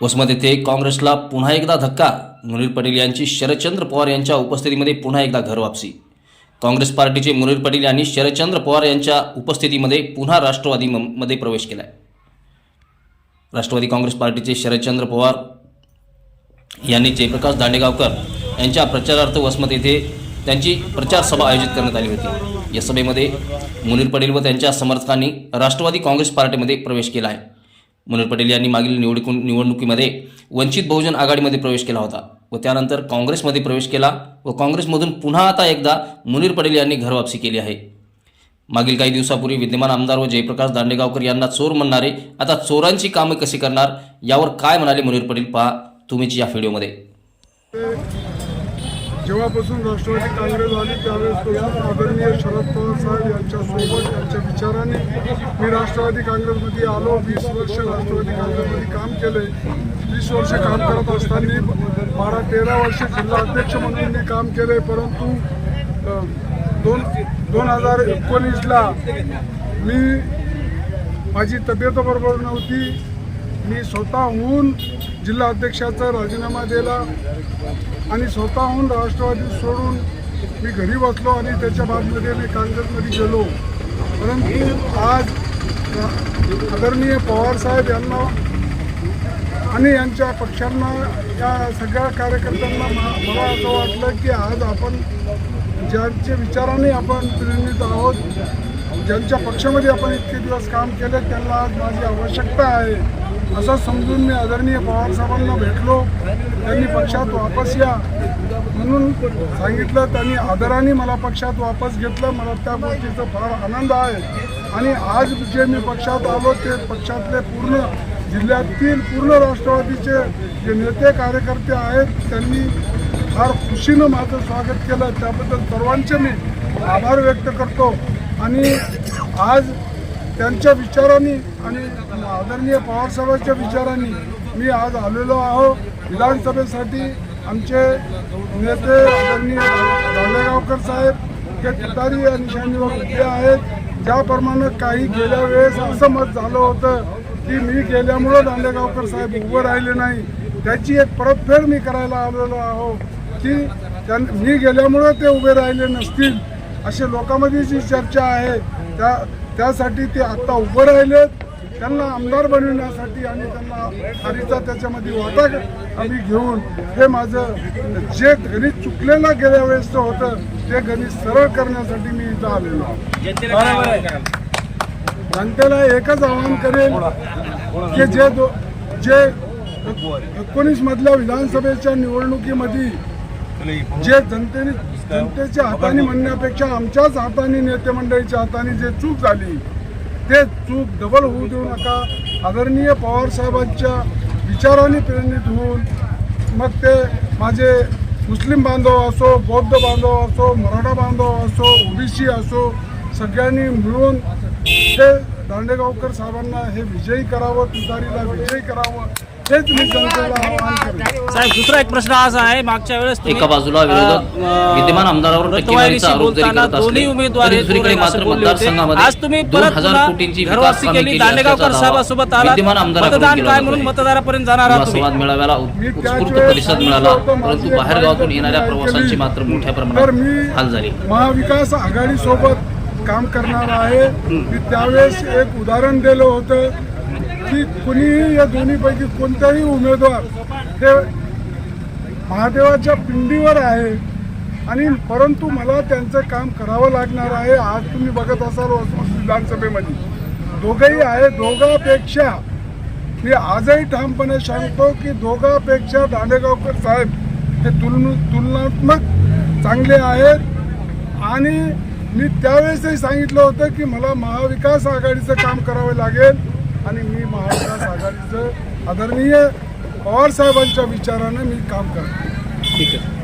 वसमत येथे काँग्रेसला पुन्हा एकदा धक्का मुनीर पटेल यांची शरदचंद्र पवार यांच्या उपस्थितीमध्ये पुन्हा एकदा घर वापसी. काँग्रेस पार्टीचे मुनीर पटेल यांनी शरदचंद्र पवार यांच्या उपस्थितीमध्ये पुन्हा राष्ट्रवादी म- मध्ये प्रवेश केला आहे राष्ट्रवादी काँग्रेस पार्टीचे शरदचंद्र पवार यांनी जयप्रकाश दांडेगावकर यांच्या प्रचारार्थ वसमत येथे त्यांची प्रचार सभा आयोजित करण्यात आली होती. या सभेमध्ये मुनीर पटेल व त्यांच्या समर्थकांनी राष्ट्रवादी काँग्रेस पार्टीमध्ये प्रवेश केला आहे मनोहर पटेल यांनी मागील निवडणुकी निवडणुकीमध्ये वंचित बहुजन आघाडीमध्ये प्रवेश केला होता व त्यानंतर काँग्रेसमध्ये प्रवेश केला व काँग्रेसमधून पुन्हा आता एकदा मुनीर पटेल यांनी घरवापसी केली आहे. मागील काही दिवसापूर्वी विद्यमान आमदार व जयप्रकाश दांडेगावकर यांना चोर म्हणणारे आता चोरांची कामे कशी करणार यावर काय म्हणाले मुनीर पटेल पहा तुम्हीच या व्हिडिओमध्ये. जेव्हापासून राष्ट्रवादी काँग्रेस आली त्यावेळेसपासून आदरणीय शरद पवार साहेब यांच्यासोबत यांच्या विचाराने मी राष्ट्रवादी काँग्रेसमध्ये आलो. वीस वर्ष राष्ट्रवादी काँग्रेसमध्ये काम केले वीस वर्ष काम करत असताना बारा तेरा वर्ष जिल्हा अध्यक्ष म्हणून मी काम केले परंतु दोन दोन हजार एकोणीसला मी माझी तब्येत बरोबर नव्हती. मी स्वतःहून जिल्हा अध्यक्षाचा राजीनामा दिला आणि स्वतःहून राष्ट्रवादी सोडून मी घरी बसलो आणि त्याच्या बादमध्ये मी काँग्रेसमध्ये गेलो. परंतु आज आदरणीय पवारसाहेब यांना आणि यांच्या पक्षांना या सगळ्या कार्यकर्त्यांना मला असं वाटलं की आज आपण ज्यांच्या विचाराने आपण प्रेरित आहोत ज्यांच्या पक्षामध्ये आपण इतके दिवस काम केले त्यांना आज माझी आवश्यकता आहे. असं समजून मी आदरणीय पवारसाहेबांना भेटलो. त्यांनी पक्षात वापस या. म्हणून सांगितलं त्यांनी आदराने मला पक्षात वापस घेतलं. मला त्या गोष्टीचा फार आनंद आहे. आणि आज जे मी पक्षात आलो ते पक्षातले पूर्ण जिल्ह्यातील पूर्ण राष्ट्रवादीचे जे नेते कार्यकर्ते आहेत त्यांनी फार खुशीनं माझं स्वागत केलं. त्याबद्दल सर्वांचे मी आभार व्यक्त करतो. आणि आज त्यांच्या विचारांनी आणि आदरणीय पवारसाहेबांच्या विचारांनी मी आज आलेलो आहो. विधानसभेसाठी आमचे नेते आदरणीय दांडेगावकर साहेब हे तुतारी आणि निशाणीवर उभे आहेत. ज्याप्रमाणे काही गेल्या वेळेस असं मत झालं होतं की मी गेल्यामुळं दांडेगावकर साहेब उभं राहिले नाही. त्याची एक परतफेड मी करायला आलेलो आहो की त्यां मी गेल्यामुळं ते उभे राहिले नसतील. असे लोकांमध्ये जी चर्चा आहे त्या त्यासाठी ते आत्ता उभं राहिलेत. त्यांना आमदार बनविण्यासाठी आणि त्यांना हरीचा त्याच्यामध्ये वाटा आम्ही घेऊन हे माझं जे गणित चुकलेलं गेल्या वेळेसचं होतं ते गणित सरळ करण्यासाठी मी इथं आलेलो आहे जनतेला एकच आवाहन करेल की जे दो जे एकोणीस मधल्या विधानसभेच्या निवडणुकीमध्ये जे जनतेने जनतेच्या हाताने म्हणण्यापेक्षा आमच्याच हाताने नेते मंडळीच्या हाताने जे चूक झाली ते चूक डबल होऊ देऊ नका. आदरणीय पवार साहेबांच्या विचाराने प्रेरित होऊन मग ते माझे मुस्लिम बांधव असो बौद्ध बांधव असो मराठा बांधव असो ओबीसी असो सगळ्यांनी मिळून हे दांडेगावकर साहेबांना हे विजयी करावं तुतारीला विजयी करावं हेच मी जनतेला आवाहन करेन. साहेब दुसरा एक प्रश्न असा आहे मागच्या वेळेस तुम्ही, एका बाजूला विरोधक अ, विद्यमान आमदारावर रतवारीशी टक्केवारीचा आरोप जरी बोलताना करत असले दोन्ही उमेदवार तरी हे दुसरीकडे दोन असं मात्र बोलले होते. मतदारसंघामध्ये आज तुम्ही दोन परत हजार पुन्हा कोटींची विकास घरवासी कामे केली केली दांडेगावकर असल्याचा साहेबासोबत दावा विद्यमान आमदाराकडून मतदान केला काय जातोय. म्हणून मतदारापर्यंत जाणार आहात तुम्ही. संवाद मेळाव्याला मी त्याच उत्स्फूर्त वेळेस प्रतिसाद मिळाला. सांगितलं होतं, परंतु माझी बाहेरगावातून बाईक येणाऱ्या ऐकली. प्रवाशांची मात्र मोठ्या तर प्रमाणात हाल झाली. महाविकास आघाडी सोबत काम करणार आहे. मी त्यावेळेस एक उदाहरण दिलं होतं. की कुणीही या दोन्हीपैकी कोणताही उमेदवार हे महादेवाच्या पिंडीवर आहे. आणि परंतु मला त्यांचं काम करावं लागणार आहे. आज तुम्ही बघत असाल विधानसभेमध्ये. दोघंही आहे दोघांपेक्षा मी आजही ठामपणे सांगतो की दोघांपेक्षा दांडेगावकर साहेब हे तुलन तुलनात्मक चांगले आहेत. आणि मी त्यावेळेसही सांगितलं होतं की मला महाविकास आघाडीचं काम करावं लागेल. आणि मी महाविकास आघाडीचं आदरणीय पवारसाहेबांच्या विचारानं मी काम करतो. ठीक आहे.